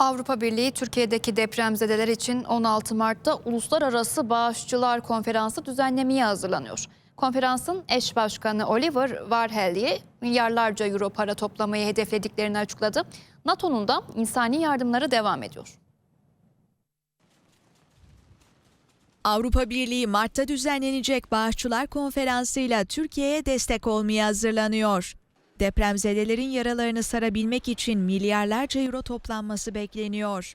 Avrupa Birliği Türkiye'deki depremzedeler için 16 Mart'ta Uluslararası Bağışçılar Konferansı düzenlemeye hazırlanıyor. Konferansın eş başkanı Oliver Varhelyi milyarlarca euro para toplamayı hedeflediklerini açıkladı. NATO'nun da insani yardımları devam ediyor. Avrupa Birliği Mart'ta düzenlenecek Bağışçılar Konferansı'yla Türkiye'ye destek olmaya hazırlanıyor. Depremzedelerin yaralarını sarabilmek için milyarlarca euro toplanması bekleniyor.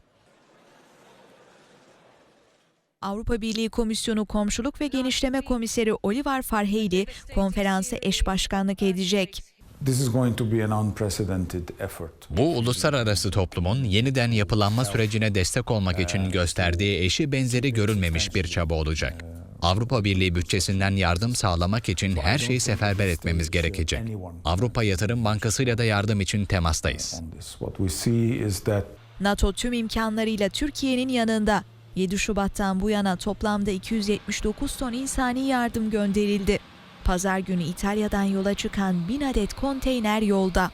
Avrupa Birliği Komisyonu Komşuluk ve Genişleme Komiseri Oliver Farheyli konferansa eş başkanlık edecek. This is going to be an unprecedented effort. Bu uluslararası toplumun yeniden yapılanma sürecine destek olmak için gösterdiği eşi benzeri görülmemiş bir çaba olacak. Avrupa Birliği bütçesinden yardım sağlamak için her şeyi seferber etmemiz gerekecek. Avrupa Yatırım Bankası ile de yardım için temastayız. NATO tüm imkanlarıyla Türkiye'nin yanında. 7 Şubat'tan bu yana toplamda 279 ton insani yardım gönderildi. Pazar günü İtalya'dan yola çıkan 1000 adet konteyner yolda.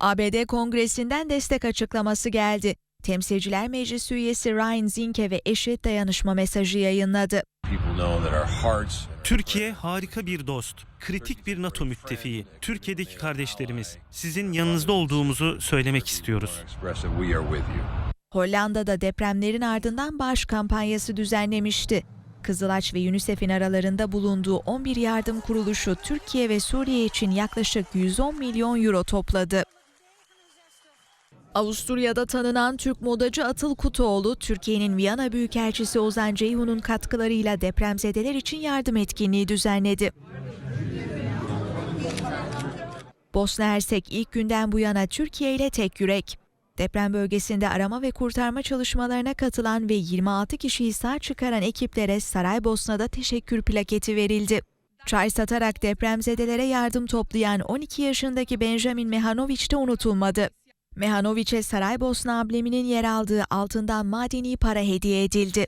ABD Kongresi'nden destek açıklaması geldi. Temsilciler Meclisi üyesi Ryan Zinke ve eşi dayanışma mesajı yayınladı. Türkiye harika bir dost, kritik bir NATO müttefiği. Türkiye'deki kardeşlerimiz, sizin yanınızda olduğumuzu söylemek istiyoruz. Hollanda'da depremlerin ardından bağış kampanyası düzenlemişti. Kızılaç ve UNICEF'in aralarında bulunduğu 11 yardım kuruluşu Türkiye ve Suriye için yaklaşık 110 milyon euro topladı. Avusturya'da tanınan Türk modacı Atıl Kutuoğlu, Türkiye'nin Viyana Büyükelçisi Ozan Ceyhun'un katkılarıyla depremzedeler için yardım etkinliği düzenledi. Bosna Hersek ilk günden bu yana Türkiye ile tek yürek. Deprem bölgesinde arama ve kurtarma çalışmalarına katılan ve 26 kişiyi sağ çıkaran ekiplere Saraybosna'da teşekkür plaketi verildi. Çay satarak depremzedelere yardım toplayan 12 yaşındaki Benjamin Mehanoviç de unutulmadı. Mehanoviç'e Saraybosna ambleminin yer aldığı altından madeni para hediye edildi.